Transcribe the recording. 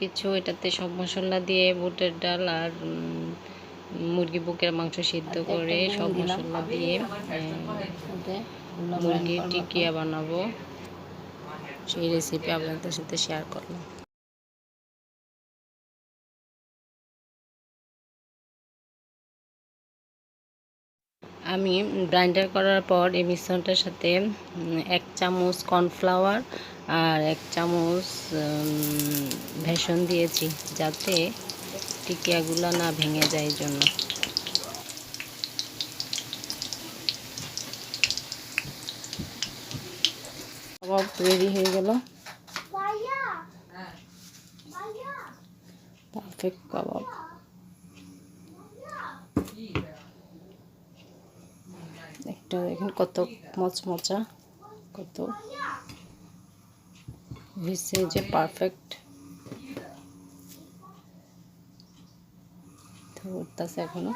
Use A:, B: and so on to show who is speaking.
A: কিছু এটাতে সব মশলা দিয়ে বুটের ডাল আর মুরগি বুকের মাংস সিদ্ধ করে সব মশলা দিয়ে মুরগি মুরগির টিকিয়া বানাবো। সেই রেসিপি আপনাদের সাথে শেয়ার করলাম। আমি গ্রাইন্ডার করার পর এই মিশ্রণটার সাথে এক চামচ কর্নফ্লাওয়ার আর এক চামচ ভেষন দিয়েছি যাতে টিকিয়াগুলো না ভেঙে যায় জন্য। কাবাব রেডি হয়ে গেল। Perfect kebab. একটা দেখেন কত মচমচা কত। হয়েছে যে পারফেক্ট তো উঠতেছে এখনও।